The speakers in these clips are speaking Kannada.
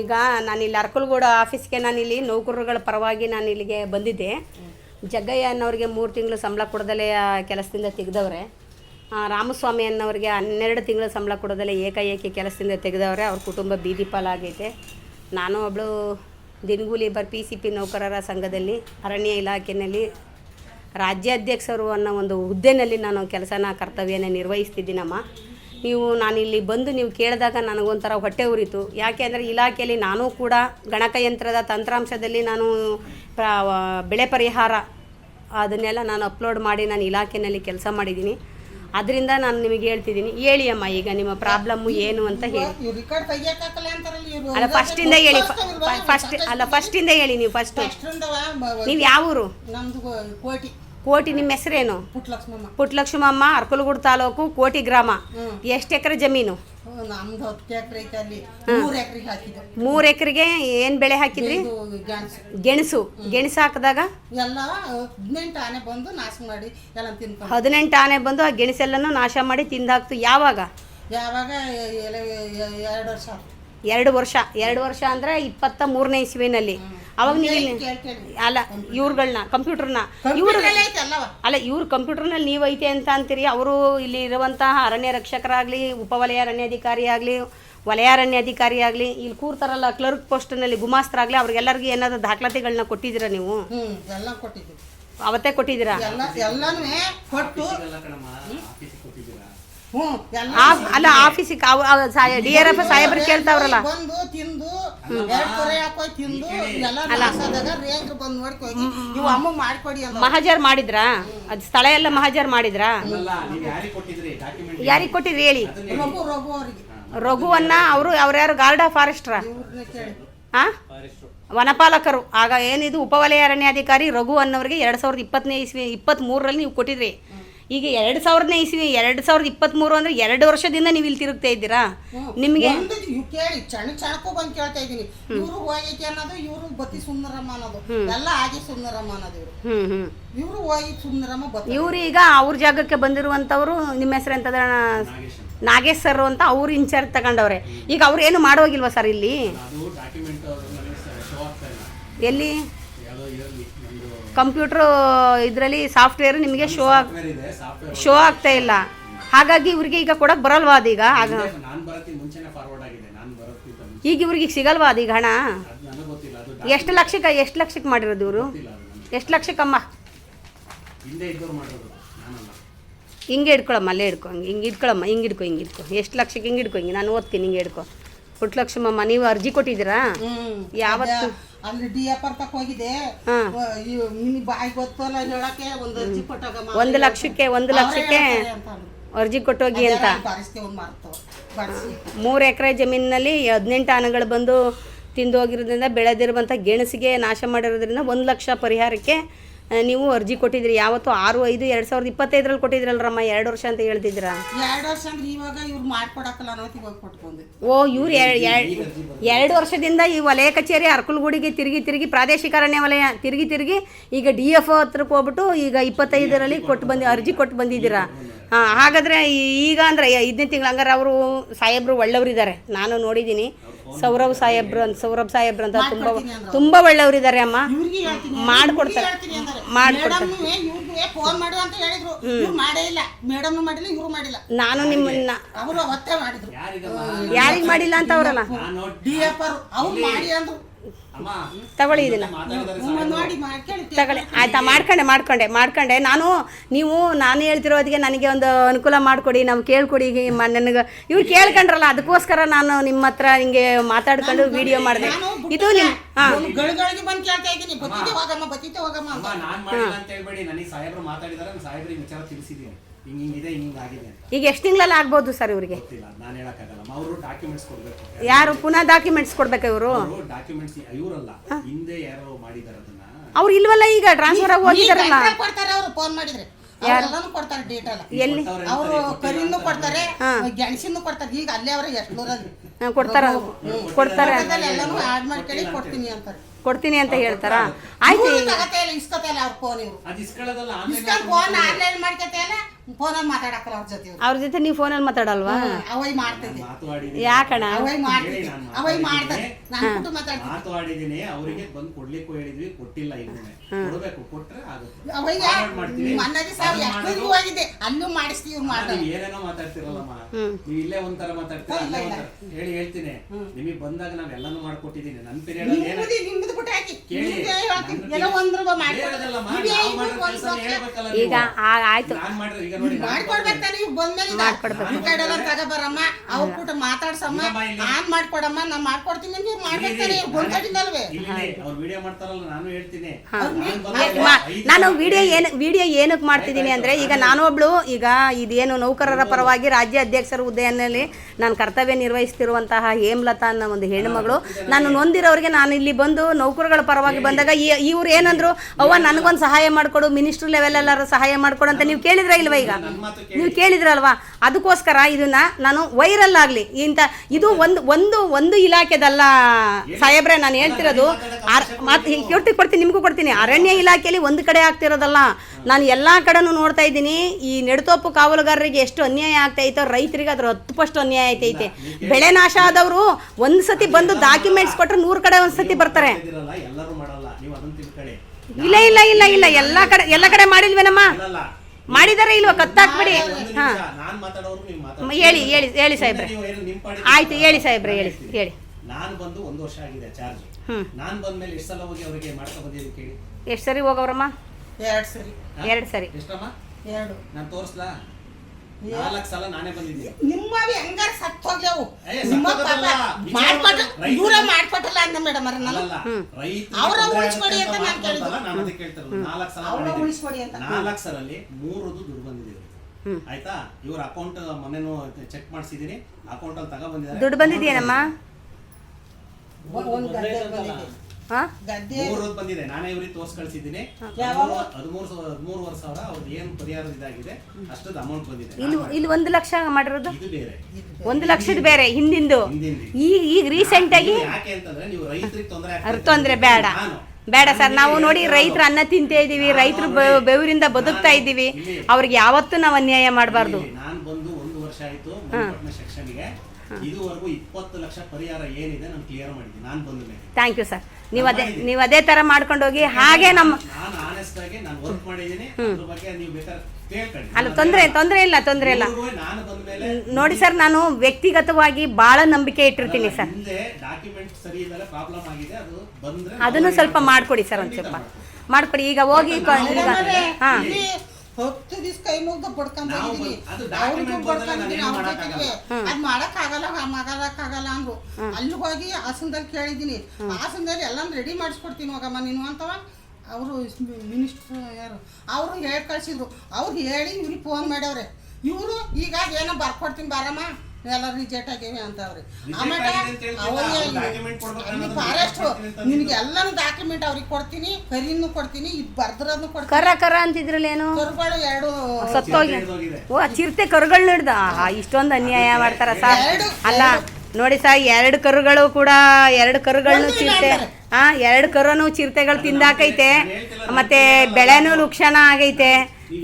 ಈಗ ನಾನು ಇಲ್ಲಿ ಅರ್ಕಲ್ಗೂಡ ಆಫೀಸ್ಗೆ ಇಲ್ಲಿ ನೌಕರರುಗಳ ಪರವಾಗಿ ನಾನು ಇಲ್ಲಿಗೆ ಬಂದಿದ್ದೆ. ಜಗ್ಗಯ್ಯ ಅನ್ನೋರಿಗೆ ಮೂರು ತಿಂಗಳು ಸಂಬಳ ಕೊಡದಲೇ ಕೆಲಸದಿಂದ ತೆಗೆದವ್ರೆ. ರಾಮಸ್ವಾಮಿ ಅನ್ನೋರಿಗೆ ಹನ್ನೆರಡು ತಿಂಗಳು ಸಂಬಳ ಕೊಡೋದಲ್ಲೇ ಏಕಾಏಕಿ ಕೆಲಸದಿಂದ ತೆಗೆದವ್ರೆ. ಅವ್ರ ಕುಟುಂಬ ಬೀದಿ ಪಾಲಾಗೈತೆ. ನಾನು ಒಬ್ಬಳು ದಿನಗೂಲಿ ಬರ್ ಪಿ ಸಿ ಪಿ ನೌಕರರ ಸಂಘದಲ್ಲಿ ಅರಣ್ಯ ಇಲಾಖೆಯಲ್ಲಿ ರಾಜ್ಯಾಧ್ಯಕ್ಷರು ಅನ್ನೋ ಒಂದು ಹುದ್ದೆನಲ್ಲಿ ನಾನು ಕೆಲಸನ ಕರ್ತವ್ಯನ ನಿರ್ವಹಿಸ್ತಿದ್ದೀನಮ್ಮ. ನೀವು ನಾನಿಲ್ಲಿ ಬಂದು ನೀವು ಕೇಳಿದಾಗ ನನಗೊಂಥರ ಹೊಟ್ಟೆ ಉರಿತು. ಯಾಕೆ ಅಂದರೆ ಇಲಾಖೆಯಲ್ಲಿ ನಾನು ಕೂಡ ಗಣಕಯಂತ್ರದ ತಂತ್ರಾಂಶದಲ್ಲಿ ನಾನು ಬೆಳೆ ಪರಿಹಾರ ಅದನ್ನೆಲ್ಲ ನಾನು ಅಪ್ಲೋಡ್ ಮಾಡಿ ನಾನು ಇಲಾಖೆಯಲ್ಲಿ ಕೆಲಸ ಮಾಡಿದ್ದೀನಿ. ಅದರಿಂದ ನಾನು ನಿಮಗೆ ಹೇಳ್ತಿದ್ದೀನಿ. ಹೇಳಿ ಅಮ್ಮ ಈಗ ನಿಮ್ಮ ಪ್ರಾಬ್ಲಮ್ಮು ಏನು ಅಂತ ಹೇಳಿ. ಅಲ್ಲ ಫಸ್ಟಿಂದ ಹೇಳಿ ಫಸ್ಟ್ ಅಲ್ಲ ಫಸ್ಟಿಂದ ಹೇಳಿ ನೀವು ಫಸ್ಟ್ ನೀವು ಯಾವ ಊರು? ಕೋಟಿ ನಿಮ್ಮ ಹೆಸರೇನು? ಪುಟ್ಲಕ್ಷ್ಮಮ್ಮ. ಅರ್ಕಲಗೂಡು ತಾಲೂಕು ಕೋಟಿ ಗ್ರಾಮ. ಎಷ್ಟು ಎಕರೆ ಜಮೀನು? ಮೂರ್ ನಮ್ದು ಹತ್ತು ಎಕರೆ ಐತೆ ಅಲ್ಲಿ. ಮೂರು ಎಕರೆಗೆ ಏನ್ ಮೂರು ಎಕರೆಗೆ ಏನು ಬೆಳೆ ಹಾಕಿದ್ರಿ? ಇದು ಗೆಣಸು. ಗೆಣಸು. ಗೆಣಸು ಹಾಕಿದಾಗ? ಎಲ್ಲ ಹದಿನೆಂಟು ಆನೆ ಬಂದು ನಾಶ ಮಾಡಿ ಎಲ್ಲ ತಿನ್ಕೊಂಡು. ಹದಿನೆಂಟು ಆನೆ ಬಂದು ಆ ಗೆಣಸೆಲ್ಲನೂ ನಾಶ ಮಾಡಿ ತಿಂದಾಕ್ತು ಯಾವಾಗ? ಯಾವಾಗ ಎಲೆ- ಎರಡು ವರ್ಷ ಆಯ್ತು. ಎರಡು ವರ್ಷ ಎರಡು ವರ್ಷ ಅಂದರೆ ಇಪ್ಪತ್ತ ಮೂರನೇ ಇಸ್ವಿನಲ್ಲಿ. ಅವಾಗ ನೀವು ಇಲ್ಲಿ- ಅಲ್ಲ ಇವ್ರುಗಳನ್ನ ಕಂಪ್ಯೂಟರ್ನ. ಇವ್ರ ಐತೆ ಅಲ್ಲವ ಅಲ್ಲ ಇವ್ರ ಕಂಪ್ಯೂಟರ್ನಲ್ಲಿ ನೀವು ಐತೆ ಅಂತ ಅಂತೀರಿ ಅವರು ಇಲ್ಲಿ ಇರುವಂತಹ ಅರಣ್ಯ ರಕ್ಷಕರಾಗಲಿ ಉಪವಲಯ ಅರಣ್ಯಾಧಿಕಾರಿ ಆಗಲಿ ವಲಯ ಅರಣ್ಯಾಧಿಕಾರಿ ಆಗಲಿ ಇಲ್ಲಿ ಕೂರ್ತಾರಲ್ಲ ಕ್ಲರ್ಕ್ ಪೋಸ್ಟ್ನಲ್ಲಿ ಗುಮಾಸ್ತರಾಗಲಿ ಅವ್ರಿಗೆಲ್ಲರಿಗೂ ಏನಾದರೂ ದಾಖಲಾತಿಗಳನ್ನ ಕೊಟ್ಟಿದ್ದೀರಾ ನೀವು? ಹ್ಮ್ ಎಲ್ಲ ಕೊಟ್ಟಿದ್ದೀವಿ. ಅವತ್ತೇ ಕೊಟ್ಟಿದ್ದೀರಾ? ಕೊಟ್ಟು ಅಲ್ಲ ಆಫೀಸಿಗೆ ಡಿ ಆರ್ ಎಫ್ ಸಾಹೇಬ್ರು ಕೇಳ್ತಾವ್ರಲ್ಲ. ಬಂದು ತಿಂದು ಎರಡು ತೊರೆ ಹಾಕೋಯ್ ತಿಂದು ಎಲ್ಲ ನಾಸಾದಾಗ ರೇಂದ್ರ ಬಂದು ನೋಡ್ಕೋಗಿ ಇವು ಅಮ್ಮ ಮಾಡ್ಕೊಡಿ ಅಂತ. ಮಹಾಜರ್ ಮಾಡಿದ್ರಾ? ಅದು ಸ್ಥಳ ಎಲ್ಲ ಮಹಾಜರ್ ಮಾಡಿದ್ರಾ? ಅಲ್ಲ ನೀವು ಯಾರಿಗೆ ಕೊಟ್ಟಿದ್ರಿ ಡಾಕ್ಯುಮೆಂಟ್ ಯಾರಿಗೆ ಕೊಟ್ಟಿದ್ರಿ ಹೇಳಿ? ರಘು ರಘು ಅವ್ರಿಗೆ. ರಘುವನ್ನ ಅವರು ಅವ್ರ್ಯಾರು ಗಾರ್ಡ ಫಾರೆಸ್ಟ್ರಾ? ಆಫ್ ಫಾರೆಸ್ಟ್ರ ಆ ವನಪಾಲಕರು. ಆಗ ಏನಿದು ಉಪವಲಯ ಅರಣ್ಯಾಧಿಕಾರಿ ರಘು ಅನ್ನೋರಿಗೆ ಎರಡು ಸಾವಿರದ ಇಪ್ಪತ್ತನೇ ಇಸ್ವಿ ಇಪ್ಪತ್ತ್ಮೂರರಲ್ಲಿ ನೀವು ಕೊಟ್ಟಿದ್ರಿ. ಈಗ ಎರಡು ಸಾವಿರದನೇ ಇಸ್ವಿ ಎರಡು ಸಾವಿರದ ಇಪ್ಪತ್ತ್ಮೂರು ಅಂದ್ರೆ ಎರಡು ವರ್ಷದಿಂದ ನೀವು ಇಲ್ಲಿ ತಿರುಗ್ತಾ ಇದ್ದೀರಾ? ನಿಮಗೆ ಕೇಳಿ ಚಣ ಚಣಕು ಬಂದು ಕೇಳ್ತಾ ಇದ್ದೀನಿ. ಇವರು ಹೋಗೈತಿ ಅನ್ನೋದು ಇವರು ಬತ್ತಿ ಸುಂದರಮ್ಮ ಅನ್ನೋದು. ಎಲ್ಲ ಆಗಿ ಸುಂದರಮ್ಮ ಅನ್ನೋದು ಇವರು. ಇವರು ಹೋಗಿ ಸುಂದರಮ್ಮ ಬತ್ತಿ ಇವರು ಈಗ ಅವ್ರ ಜಾಗಕ್ಕೆ ಬಂದಿರುವಂಥವ್ರು ನಿಮ್ಮ ಹೆಸರು ಎಂತದ? ನಾಗೇಶ್ ಸರ್ ಅಂತ ಅವ್ರು ಇನ್ಚಾರ್ಜ್ ತಗೊಂಡವ್ರೆ. ಈಗ ಅವ್ರು ಏನು ಮಾಡೋಗಿಲ್ವಾ ಸರ್ ಇಲ್ಲಿ. ಎಲ್ಲಿ? ಕಂಪ್ಯೂಟ್ರ್ ಇದರಲ್ಲಿ ಸಾಫ್ಟ್ವೇರ್ ನಿಮಗೆ ಶೋ ಆಗ್ ಸಾಫ್ಟ್ವೇರ್ ಇದೆ ಶೋ ಆಗ್ತಾ ಇಲ್ಲ. ಹಾಗಾಗಿ ಇವ್ರಿಗೆ ಈಗ ಕೊಡಕ್ಕೆ ಬರಲ್ವಾ ಅದೀಗ ಈಗ? ನಾನು ಬರೋಕ್ಕಿಂತ ಮುಂಚೆನೇ ಫಾರ್ವರ್ಡ್ ಆಗಿದೆ ನಾನು ಬರೋಕ್ಕಿಂತ ಮುಂಚೆ ಈಗ ಇವ್ರಿಗೆ ಸಿಗಲ್ವಾ ಅದೀಗ ಹಣ? ಅದು ನನಗೆ ಗೊತ್ತಿಲ್ಲ ಎಷ್ಟು ಲಕ್ಷಕ್ಕೆ ಎಷ್ಟು ಲಕ್ಷಕ್ಕೆ ಮಾಡಿರೋದು ಇವರು? ಎಷ್ಟು ಲಕ್ಷಕ್ಕಮ್ಮ? ಹಿಂಗೆ ಹಿಡ್ಕೊಳಮ್ಮ ಅಲ್ಲೇ ಹಿಡ್ಕೊ ಹಿಂಗೆ ಹಿಂಗೆ ಇಟ್ಕೊಳಮ್ಮ ಹಿಂಗೆ ಹಿಡ್ಕೊ ಹಿಂಗೆ ಇಟ್ಕೊ ಎಷ್ಟು ಲಕ್ಷಕ್ಕೆ ಹಿಂಗೆ ಹಿಡ್ಕೊ ಹಿಂಗೆ. ನಾನು ಓದ್ತೀನಿ ಹಿಂಗೆ ಹಿಡ್ಕೊ. ಪುಟ್ಟ ಲಕ್ಷಮ್ಮಮ್ಮ ನೀವು ಅರ್ಜಿ ಕೊಟ್ಟಿದ್ದೀರಾ? ಯಾವತ್ತು? ಅದ- ಅಲ್ಲಿ ಡಿ ಎಫ್ ಆರ್ ಹೋಗಿದೆ ಹಾ. ನಿನ್ ಬಾಯಿ ಗೊತ್ತಲ್ಲ ಹೇಳಕ್ಕೆ? ಒಂದು ಅರ್ಜಿ ಕೊಟ್ಟಾಗ ಒಂದು ಲಕ್ಷಕ್ಕೆ ಒಂದು ಲಕ್ಷಕ್ಕೆ ಅರ್ಜಿ ಕೊಟ್ಟೋಗಿ ಅಂತ. ಮೂರು ಎಕರೆ ಜಮೀನಿನಲ್ಲಿ ಹದಿನೆಂಟು ಆನೆಗಳು ಬಂದು ತಿಂದು ಹೋಗಿರೋದ್ರಿಂದ ಬೆಳೆದಿರುವಂಥ ಗೆಣಸಿಗೆ ನಾಶ ಮಾಡಿರೋದ್ರಿಂದ ಒಂದು ಲಕ್ಷ ಪರಿಹಾರಕ್ಕೆ ನೀವು ಅರ್ಜಿ ಕೊಟ್ಟಿದ್ರಿ. ಯಾವತ್ತು ಆರು ಐದು ಎರಡು ಸಾವಿರದ ಇಪ್ಪತ್ತೈದರಲ್ಲಿ ಕೊಟ್ಟಿದ್ರಲ್ರಮ್ಮ ಎರಡು ವರ್ಷ ಅಂತ ಹೇಳ್ತಿದ್ರ ಎರಡು ವರ್ಷ ಅಂದ್ರೆ ಇವಾಗ ಇವ್ರು ಮಾಡ್ಕೊಡಕ್ಕಲ್ಲ ಅನ್ನೋದು ಇವಾಗ ಕೊಟ್ಕೊಂಡೆ ಓ ಇವ್ರು ಎರಡು ವರ್ಷದಿಂದ ಈ ವಲಯ ಕಚೇರಿ ಅರ್ಕುಲ್ಗುಡಿಗೆ ತಿರುಗಿ ತಿರುಗಿ ಪ್ರಾದೇಶಿಕ ಅರಣ್ಯ ವಲಯ ತಿರುಗಿ ತಿರುಗಿ ಈಗ ಡಿ ಎಫ್ ಒ ಹತ್ರಕ್ಕೆ ಹೋಗ್ಬಿಟ್ಟು ಈಗ ಇಪ್ಪತ್ತೈದರಲ್ಲಿ ಕೊಟ್ಟು ಬಂದು ಅರ್ಜಿ ಕೊಟ್ಟು ಬಂದಿದ್ದೀರಾ? ಹಾಗಾದ್ರೆ ಹಾಗಾದರೆ ಈಗ ಅಂದರೆ ಐದನೇ ತಿಂಗಳು ಹಂಗಾರೆ ಅವರು ಸಾಹೇಬರು ಒಳ್ಳೆಯವರಿದ್ದಾರೆ. ನಾನು ನೋಡಿದ್ದೀನಿ. ಸೌರವ್ ಸಾಹೇಬ್ರು ಅಂತ ಸೌರಭ್ ಸಾಹೇಬ್ರು ಅಂತ ತುಂಬ ತುಂಬ ಒಳ್ಳೆಯವರಿದ್ದಾರೆ ಅಮ್ಮ. ಮಾಡ್ಕೊಡ್ತಾರೆ. ಮಾಡ್ಕೊಡ್ತಾರೆ. ಫೋನ್ ಮಾಡು ಅಂತ ಹೇಳಿದ್ರು. ಇವ್ರು ಮಾಡೇ ಇಲ್ಲ. ಮೇಡಮ್ ಮಾಡಿಲ್ಲ ಇವ್ರು ಮಾಡಿಲ್ಲ. ನಾನು ನಿಮ್ಮನ್ನ ಅವರು ಅವತ್ತೇ ಮಾಡಿದ್ರು. ಯಾರಿಗಮ್ಮ? ಯಾರಿಗೆ ಮಾಡಿಲ್ಲ ಅಂತ ಅವರಲ್ಲ? ನಾನು ಡಿ ಎಫ್ ಆರ್ ಅವ್ರು ಮಾಡಿ ಅಂದ್ರು. ತಗೊಳ್ಳಿ ಇದನ್ನ. ತಗೊಳ್ಳಿ. ಆಯ್ತಾ ಮಾಡ್ಕೊಂಡೆ ಮಾಡ್ಕೊಂಡೆ ಮಾಡ್ಕೊಂಡೆ. ನಾನು ನೀವು ನಾನು ಹೇಳ್ತಿರೋದಿಗೆ ನನಗೆ ಒಂದು ಅನುಕೂಲ ಮಾಡಿಕೊಡಿ ನಾವು ಕೇಳ್ಕೊಡಿ ನನಗೆ ಇವ್ರು ಕೇಳ್ಕೊಂಡ್ರಲ್ಲ ಅದಕ್ಕೋಸ್ಕರ ನಾನು ನಿಮ್ಮ ಹತ್ರ ಹಿಂಗೆ ಮಾತಾಡ್ಕೊಂಡು ವಿಡಿಯೋ ಮಾಡಿದೆ. ಇದು ನಿಮ್ಮ ಹಾಂ. ನಾನು ಮಾಡಿಲ್ಲ ಅಂತ ಹೇಳ್ಬೇಡಿ. ನನಗೆ ಸಾಹೇಬ್ರು ಮಾತಾಡಿದಾರೆ ಸಾಹೇಬ್ರಿಗೆ ವಿಚಾರ ತಿಳಿಸಿದ್ದೀನಿ. ಹಿಂಗ್ ಹಿಂಗಿದೆ ಹಿಂಗ್ ಆಗಿದೆ ಅಂತ. ಈಗ ಎಷ್ಟು ತಿಂಗಳಲ್ಲಿ ಆಗ್ಬೋದು ಸರ್ ಇವರಿಗೆ? ಗೊತ್ತಿಲ್ಲ ನಾನು ಹೇಳಕ್ಕಾಗಲ್ಲ. ಅವರು ಡಾಕ್ಯುಮೆಂಟ್ಸ್ ಕೊಡ್ಬೇಕು. ಯಾರು ಪುನಃ ಡಾಕ್ಯುಮೆಂಟ್ಸ್ ಕೊಡ್ಬೇಕು ಇವರು? ಅವರು ಡಾಕ್ಯುಮೆಂಟ್ಸ್ ಇವರಲ್ಲ. ಹಿಂದೆ ಯಾರೋ ಮಾಡಿದಾರೆ ಅದನ್ನ. ಅವ್ರು ಇಲ್ವಲ್ಲ ಈಗ ಟ್ರಾನ್ಸ್ಫರ್ ಆಗಿ ಹೋಗಿದಾರಲ್ಲ ಕೊಡ್ತಾರೆ ಅವರು ಫೋನ್ ಮಾಡಿದ್ರೆ. ಎಲ್ಲಾನು ಕೊಡ್ತಾರೆ ಡೇಟಲ್ ಎಲ್ಲ? ಅವರು ಕೊಡ್ತಾರೆ ಕೊಡ್ತಾರೆ. ಈಗ ಅಲ್ಲೇ ಅವ್ರ ಎಷ್ಟು ನೂರಲ್ಲಿ ಕೊಡ್ತಾರ. ಕೊಡ್ತಾರೆ. ಎಲ್ಲಾನು ಆಡ್ ಮಾಡ್ಕೊಳ್ಳಿ ಕೊಡ್ತೀನಿ ಅಂತಾರೆ. ಕೊಡ್ತೀನಿ ಅಂತ ಹೇಳ್ತಾರ? ಆಯ್ತು. ಇವ್ರು ತಗತ್ತೆ ಇಲ್ಲ ಇಸ್ಕೊತಾ ಇಲ್ಲ ಅವ್ರ ಫೋನ್ ಇವ್ರು ಫೋನ್ ಆನ್ಲೈನ್ ಮಾಡ್ಕೊತಾ ಇಲ್ಲ ಫೋನಲ್ಲಿ ಮಾತಾಡಕ್ಕಲ್ಲ ಅವ್ರ ಜೊತೆ. ಅವ್ರ ಜೊತೆ ನೀವು ಫೋನಲ್ಲಿ ಮಾತಾಡಲ್ವಾ? ಅವೈ ಮಾಡ್ತಿದ್ದೆ? ಅವಯ್ ಹೇಳಿ ಮಾಡ್ತಿದ್ದೆ. ನಾನು ಮಾಡ್ತಾರೆ ನಾನು ಬಿಟ್ಟು ಮಾತಾಡ್ತೀನಿ ಮಾತು ಆಡಿದ್ದೀನಿ ಅವರಿಗೆ ಬಂದು ಕೊಡ್ಲಿಕ್ಕೂ ಹೇಳಿದ್ವಿ ಕೊಟ್ಟಿಲ್ಲ ಇನ್ನೂ ಕೊಡ್ಬೇಕು ಕೊಟ್ರೆ ಆಗುತ್ತೆ. ಅವೈ Forward ಮಾಡ್ತೀವಿ. ಮೊನ್ನೆ ಹೋಗಿದೆ ಅಲ್ಲೂ ಮಾಡಿಸ್ತೀವಿ ಇವ್ರು ಮಾಡ್ತಾರೆ. ಏನೇನೋ ಮಾತಾಡ್ತಿರಲ್ಲಮ್ಮ. ನೀವು ಇಲ್ಲೇ ಒಂಥರ ಮಾತಾಡ್ತೀರ ಅಲ್ಲೇ ಒಂಥರ ಹೇಳಿ ಹೇಳ್ತೀನಿ. ನಿಮಗೆ ಬಂದಾಗ ನಾವ್ ಎಲ್ಲಾನು ಮಾಡ್ಕೊಟ್ಟಿದ್ದೀನಿ. ನನ್ನ ಪೀರಿಯಡ್ ನಿಮ್ಮದು ನಿಮ್ಮದು ಬಿಟ್ಟು ಹಾಕಿ. ಕೇಳಿ. ಎಲ್ಲ ಒಂದ್ ರೂಪಾಯಿ ಹೇಳೋದಲ್ಲಮ್ಮ, ಮಾಡ್ಕೊಡ್ತೀನಿ ನಾವ್ ಮಾಡಿರೋ ಕೆಲ್ಸನ ಹೇಳ್ಬೇಕಲ್ಲ ನೀವು. ಈಗ ಆಯ್ತು. ನಾನ್ ಮಾಡಿರೋ ನಾನ್ ಮಾಡ್ಕೊಡ್ಬೇಕು ತಾನೇ ಇವ್ ಬಂದ್ಮೇಲೆ ಮಾಡ್ಕೊಡ್ಬೇಕು. ಈ ಕಡೆ ಎಲ್ಲ ತಗೋಬರಮ್ಮ ಅವ್ರ ಕೂಟ ಮಾತಾಡ್ಸಮ್ಮ ಇಲ್ಲಮ್ಮ ನಾನ್ ಮಾಡ್ಕೊಡಮ್ಮ ನಾ ಮಾಡ್ಕೊಡ್ತೀನಿ ಅಂತ ಇವ್ರು ಮಾಡ್ಬೇಕಾನೆ ಇವ್ರು ಬಂದ್ಕಟ್ಟಿದ್ದಲ್ವೇ ಅವ್ರು ವಿಡಿಯೋ ಮಾಡ್ತಾರಲ್ಲ ನಾನು ಹೇಳ್ತೀನಿ. ನಾನ್ ಏನು ವಿಡಿಯೋ ಏನಕ್ಕೆ ಮಾಡ್ತಿದ್ದೀನಿ ಅಂದ್ರೆ ಈಗ ನಾನೊಬ್ಳು ಈಗ ಇದೇನು ನೌಕರರ ಪರವಾಗಿ ರಾಜ್ಯ ಅಧ್ಯಕ್ಷರ ಹುದ್ದೆಯಲ್ಲಿ ನಾನು ಕರ್ತವ್ಯ ನಿರ್ವಹಿಸ್ತಿರುವಂತಹ ಹೇಮಲತಾ ಅನ್ನೋ ಒಂದು ಹೆಣ್ಣುಮಗಳು. ನಾನು ನೊಂದಿರೋರಿಗೆ ನಾನು ಇಲ್ಲಿ ಬಂದು ನೌಕರಗಳ ಪರವಾಗಿ ಬಂದಾಗ ಈ- ಇವ್ರು ಏನಂದ್ರು ಅವ್ವ ನನಗೊಂದು ಸಹಾಯ ಮಾಡಿಕೊಡು ಮಿನಿಸ್ಟ್ರ್ ಲೆವೆಲ್ ಎಲ್ಲರೂ ಸಹಾಯ ಮಾಡಿಕೊಡು ಅಂತ ನೀವು ಕೇಳಿದ್ರ ಇಲ್ವಾ ಈಗ ನೀವು ಕೇಳಿದ್ರಲ್ವಾ? ಅದಕ್ಕೋಸ್ಕರ ಇದನ್ನ ನಾನು ವೈರಲ್ ಆಗಲಿ. ಇಂಥ ಇದು ಒಂದು ಒಂದು ಒಂದು ಇಲಾಖೆದಲ್ಲ ಸಾಹೇಬ್ರೆ ನಾನು ಹೇಳ್ತಿರೋದು ಅರ್- ಮಾತ್ ಹಿಂಗ್ ಕೊಡ್ತೀನಿ ಕೊಡ್ತೀನಿ ನಿಮಗೂ ಕೊಡ್ತೀನಿ. ಅರಣ್ಯ ಇಲಾಖೆಯಲ್ಲಿ ಒಂದು ಕಡೆ ಆಗ್ತಿರೋದಲ್ಲ. ನಾನು ಎಲ್ಲ ಕಡೆನೂ ನೋಡ್ತಾ ಇದ್ದೀನಿ. ಈ ನೆಡತೋಪು ಕಾವಲುಗಾರರಿಗೆ ಎಷ್ಟು ಅನ್ಯಾಯ ಆಗ್ತಾ ಐತೋ ರೈತರಿಗೆ ಅದ್ರ ಹತ್ತು ಪಷ್ಟು ಅನ್ಯಾಯ ಐತೈತೆ ಬೆಳೆ ನಾಶ ಆದವರು ಒಂದು ಸತಿ ಬಂದು ಡಾಕ್ಯುಮೆಂಟ್ಸ್ ಕೊಟ್ಟರೆ ನೂರು ಕಡೆ ಒಂದು ಸತಿ ಬರ್ತಾರೆ. ಇಲ್ಲ ಇಲ್ಲ ಇಲ್ಲ ಇಲ್ಲ. ಎಲ್ಲ ಕಡೆ ಎಲ್ಲ ಕಡೆ ಮಾಡಿಲ್ವೇನಮ್ಮ? ಮಾಡಿದಾರೆ ಇಲ್ವಾ? ಕತ್ತಾಕ್ಬಿಡಿ. ಹಾ. ನೀವು ಮಾತಾಡಿ ಹೇಳಿ ಹೇಳಿ ಹೇಳಿ ಸಾಹೇಬ್ರೆ. ಆಯ್ತು ಹೇಳಿ ಸಾಹೇಬ್ರೆ ಹೇಳಿ ಹೇಳಿ. ನಾನು ಬಂದು ಒಂದು ವರ್ಷ ಆಗಿದೆ ಚಾರ್ಜ್. ನಾನು ಬಂದ ಮೇಲೆ ಎಷ್ಟು ಸಲ ಹೋಗಿ ಅವರಿಗೆ ಮಾಡ್ಕೊ ಬಂದಿದ್ದೀನಿ ಕೇಳಿ. ಎಷ್ಟು ಸರಿ ಹೋಗವ್ರಮ್ಮ? ಎರಡ್ ಸರಿ. ಹಾ? ಎರಡು ಸರಿ. ಎಷ್ಟಮ್ಮ? ಎರಡು. ನಾನು ತೋರ್ಸ್ಲಾ? ನಾಲ್ಕು ಸಲ ನಾನೇ ಬಂದಿದ್ದೀನಿ. ನಿಮ್ಮವಿ ಹೆಂಗಾರ ಸತ್ ಹೋಗ್ಲೇವು ಏ, ನಿಮ್ಮ. ಪಾಪ ದೂರ ಅಂದ ಮೇಡಮ್ ಅವ್ರ ನಾನು? ಅವ್ರ ಉಳಿಸ್ಕೊಡಿ ಅಂತ ನಾನು ನಾಲ್ಕು ಸಲ ಅವ್ರ ಮಾಡಿದ್ದೀನಿ. ಉಳಿಸ್ಕೊಡಿ ಅಂತ. ನಾಲ್ಕು ಸಲಲ್ಲಿ ಮೂರದು ದುಡ್ಡು ಬಂದಿದೆ. ಆಯ್ತಾ? ಇವ್ರ ಅಕೌಂಟ್ ಮೊನ್ನೆನೂ ಚೆಕ್ ಮಾಡಿಸಿದೀನಿ ಅಕೌಂಟ್ ಅಲ್ಲಿ ತಗೊಬಂದಿದ್ದಾರೆ ದುಡ್ಡು ಬಂದಿದೆಯೇನಮ್ಮ? ಒಂದ್ ಗದ್ದೆ ಬಂದಿದೆ. ಹಾಂ? ಗದ್ದೆ. ಮೂರದು ಬಂದಿದೆ. ನಾನೇ ಇವ್ರಿಗೆ ತೋರ್ಸ್ ಕಳ್ಸಿದ್ದೀನಿ? ಹದಿಮೂರು ಹದಿಮೂರುವರೆ ಸಾವಿರ ಅವ್ರದ್ದು ಏನು ಪರಿಹಾರ ಇದಾಗಿದೆ ಅಷ್ಟೊಂದು ಅಮೌಂಟ್ ಬಂದಿದೆ. ಇಲ್ಲಿ ಇಲ್ಲಿ ಒಂದು ಲಕ್ಷ ಮಾಡಿರೋದು? ಇದು ಬೇರೆ. ಒಂದು ಲಕ್ಷದ ಬೇರೆ ಹಿಂದಿಂದು. ಈಗ ಈಗ ರೀಸೆಂಟ್ ಆಗಿ ಯಾಕೆ ಅಂತಂದ್ರೆ ನೀವು ರೈತರಿಗೆ ತೊಂದರೆ ಅದ್ರ ತೊಂದರೆ ಬೇಡ. ಬೇಡ ಸರ್ ನಾವು ನೋಡಿ ರೈತರು ಅನ್ನ ತಿಂತಾ ಇದೀವಿ ರೈತರು ಬೆವರಿಂದ ಬದುಕ್ತಾ ಇದ್ದೀವಿ ಅವ್ರಿಗೆ ಯಾವತ್ತೂ ನಾವು ಅನ್ಯಾಯ ಮಾಡಬಾರ್ದು. ನಾನು ಬಂದು ಒಂದು ವರ್ಷ ಆಯ್ತು ಸೆಕ್ಷನ್ಗೆ ಇದುವರೆಗೂ ಇಪ್ಪತ್ತು ಲಕ್ಷ ಪರಿಹಾರ ಏನಿದೆ ನಾನು ಕ್ಲಿಯರ್ ಮಾಡಿದ್ದೀನಿ. ನಾನು ಬಂದ ಮೇಲೆ. ಥ್ಯಾಂಕ್ ಯು ಸರ್ ನೀವು ಅದೇ ನೀವು ಅದೇ ಥರ ಮಾಡ್ಕೊಂಡು ಹೋಗಿ ಹಾಗೆ ನಮ್ಮ ನಾನು ಆನೆಸ್ಟ್ ಆಗಿ ನಾನು ವರ್ಕ್ ಮಾಡಿದ್ದೀನಿ. ಅದ್ರ ಬಗ್ಗೆ ನೀವು ಬೇಕಾದ್ರೆ ಅಲ್ಲ ತೊಂದರೆ ತೊಂದರೆ ಇಲ್ಲ ತೊಂದರೆ ಇಲ್ಲ. ನಾನು ಬಂದ ಮೇಲೆ ನೋಡಿ ಸರ್ ನಾನು ವ್ಯಕ್ತಿಗತವಾಗಿ ಬಹಳ ನಂಬಿಕೆ ಇಟ್ಟಿರ್ತೀನಿ ಸರ್ ಹಿಂದೆ ಡಾಕ್ಯುಮೆಂಟ್ ಸರಿ ಇದ್ದರೆ ಪ್ರಾಬ್ಲಮ್ ಆಗಿದೆ. ಅದು ಬಂದ್ರೆ ಅದನ್ನು ಸ್ವಲ್ಪ ಮಾಡಿಕೊಡಿ ಸರ್ ಒಂದು ಸ್ವಲ್ಪ. ಮಾಡಿಕೊಡಿ. ಈಗ ಹೋಗಿ ಹಾ. ಹತ್ತು ದಿವಸ ಕೈ ಮುಗ್ದು ಬಡ್ಕೊಂಡ್ ಅವ್ರಿಗೂ ಅವ್ರ ಜೊತೆಗೆ ಅದ್ ಮಾಡಕ್ ಆಗಲ್ಲ ಮಾಡಕ್ ಆಗಲ್ಲ ಅಂದ್ರು. ಅಲ್ಲಿ ಹೋಗಿ ಹಾಸನದಲ್ಲಿ ಕೇಳಿದೀನಿ. ಹಾಸನದಲ್ಲಿ ಎಲ್ಲಾನು ರೆಡಿ ಮಾಡಿಸ್ಕೊಡ್ತೀನಿ ಹೋಗಮ್ಮ ನೀನು ಅಂತವ ಅವರು ಮಿನಿಸ್ಟರ್ ಯಾರು? ಅವರು ಹೇಳಿ ಕಳ್ಸಿದ್ರು. ಅವ್ರು ಹೇಳಿ ಇವ್ರಿಗೆ ಫೋನ್ ಮಾಡ್ಯವ್ರೆ. ಇವರು ಈಗ ಏನೋ ಬರ್ಕೊಡ್ತೀನಿ ಬಾರಮ್ಮ ಎಲ್ಲ ರಿಜೆಕ್ಟ್ ಆಗಿವೆ ಅಂತವ್ರಿ. ಆಮೇಲೆ ನಿನ್ಗೆ ಎಲ್ಲಾನು ಡಾಕ್ಯುಮೆಂಟ್ ಅವ್ರಿಗೆ ಕೊಡ್ತೀನಿ ಕರಿನೂ ಕೊಡ್ತೀನಿ ಇದು ಬರ್ದಿರೋದ್ನು ಕೊಡ್ತೀನಿ. ಕರ ಕರ ಅಂತಿದ್ರಲ್ಲ ಏನು? ಕರುಗಳು ಎರಡು ಸತ್ತೋಗಿ. ಓ ಆ ಚಿರತೆ ಕರುಗಳು ಹಿಡ್ದ ಆಹಾ, ಇಷ್ಟೊಂದು ಅನ್ಯಾಯ ಮಾಡ್ತಾರ ಸಾ ಎರಡು- ಅಲ್ಲ ನೋಡಿ ಸಾ ಎರಡು ಕರುಗಳು ಕೂಡ ಎರಡು ಕರುಗಳನ್ನು ಚಿರತೆ. ಹಾ ಎರಡು ಕರುನು ಚಿರತೆಗಳು ತಿಂದಾಕೈತೆ. ಮತ್ತೆ ಬೆಳೆನೂ ನುಕ್ಷಾನ ಆಗೈತೆ.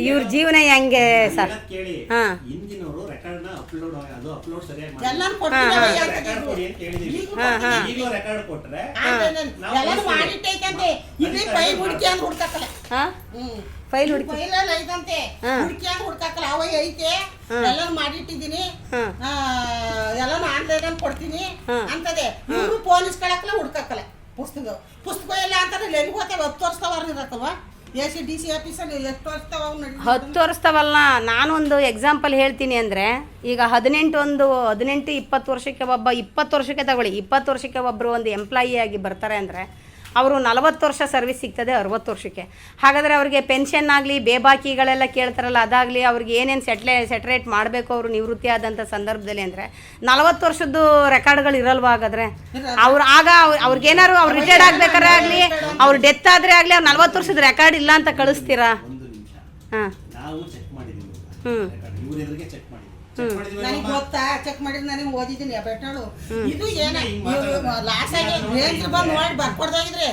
ಇವ್ರ ಜೀವನ ಹೆಂಗೆ ಸರ್? ಹಾ. ಅಪ್ಲೋಡ್ ಸರಿಯಾಗಿ ಅಂತ ರೆಕಾರ್ಡ್ ಕೊಡಿ ಅಂತ ಹೇಳಿದೀವಿ. ಈಗ್ಲೂ ಹಾ, ಹಾ. ಈಗಲೂ ರೆಕಾರ್ಡ್ ಕೊಟ್ರೆ ಆಮೇಲೆ ನಾವು ಎಲ್ಲಾನು ಕಳ್ಸ್ತೀವಿ. ಮಾಡಿಟ್ಟೈತಂತೆ. ಇಲ್ಲಿ ಹುಡುಕಿ ಅಂತ ಹುಡ್ಕಕ್ಕಲ್ಲ? ಹಾ? ಹ್ಮ್. ಫೈಲ್ ಹುಡುಕಿ ಫೈಲಲ್ಲಿ ಐತಂತೆ. ಹಾ. ಹುಡುಕಿ ಅಂತ ಹುಡ್ಕಕ್ಕಲ್ಲ? ಅವ ಐತೆ. ಎಲ್ಲಾನು ಮಾಡಿಟ್ಟಿದ್ದೀನಿ. ಹಾ. ಆ, ಎಲ್ಲಾನು ಆನ್ಲೈನ್ ಅಲ್ಲಿ ಕೊಡ್ತೀನಿ ಹಾ. ಅಂತದೆ. ಇವರು ಪೊಲೀಸ್ ಕಳಕಲ್ಲ ಹುಡ್ಕಕ್ಕಲ್ಲ. ಪುಸ್ತಕ ಪುಸ್ತಕ ಎಲ್ಲ ಅಂತಾರೆ ಎಲ್ಲಿಗೆ ಹೋಗ್ತೇವೆ? ಹತ್ತು ವರ್ಷದವ್ರ ಇರತ್ತಲ್ವಾ? ಹತ್ತು ವರ್ಷವಲ್ಲ ನಾನೊಂದು ಎಕ್ಸಾಂಪಲ್ ಹೇಳ್ತೀನಿ ಅಂದರೆ, ಈಗ ಹದಿನೆಂಟು ಒಂದು, ಹದಿನೆಂಟು ಇಪ್ಪತ್ತು ವರ್ಷಕ್ಕೆ ಒಬ್ಬ, ಇಪ್ಪತ್ತು ವರ್ಷಕ್ಕೆ ತಗೊಳ್ಳಿ. ಇಪ್ಪತ್ತು ವರ್ಷಕ್ಕೆ ಒಬ್ಬರು ಒಂದು ಎಂಪ್ಲಾಯಿ ಆಗಿ ಬರ್ತಾರೆ ಅಂದರೆ ಅವರು ನಲವತ್ತು ವರ್ಷ ಸರ್ವಿಸ್ ಸಿಗ್ತದೆ ಅರವತ್ತು ವರ್ಷಕ್ಕೆ. ಹಾಗಾದರೆ ಅವರಿಗೆ ಪೆನ್ಷನ್ ಆಗಲಿ ಬೇಬಾಕಿಗಳೆಲ್ಲ ಕೇಳ್ತಾರಲ್ಲ ಅದಾಗಲಿ ಅವ್ರಿಗೆ ಏನೇನು ಸೆಟ್ಲೆ ಸೆಟ್ರೇಟ್ ಮಾಡಬೇಕು ಅವರು ನಿವೃತ್ತಿ ಆದಂಥ ಸಂದರ್ಭದಲ್ಲಿ ಅಂದರೆ ನಲವತ್ತು ವರ್ಷದ್ದು ರೆಕಾರ್ಡ್ಗಳು ಇರಲ್ವ ಹಾಗಾದರೆ? ಅವ್ರು ಆಗ ಅವ್ರು ಅವ್ರಿಗೇನಾದ್ರು ಅವ್ರು ರಿಟೈರ್ಡ್ ಆಗಬೇಕಾದ್ರೆ ಆಗಲಿ ಅವ್ರು ಡೆತ್ ಆದರೆ ಆಗಲಿ ಅವ್ರು ನಲವತ್ತು ವರ್ಷದ ರೆಕಾರ್ಡ್ ಇಲ್ಲ ಅಂತ ಕಳಿಸ್ತೀರಾ? ಹಾಂ. ನಾವು ನನಗೆ ಗೊತ್ತಾ? ಚೆಕ್ ಮಾಡಿದ್ರೆ ನನಗೆ ಓದಿದ್ದೀನಿ ಬೆಟ್ಟಳು ಇದು ಏನ. ಲಾಸ್ ಆಗಿ ರೇಂಜ್ ಬಂದು ನೋಡಿ ಬರ್ಕೊಡ್ದಾಗಿದ್ರೆ.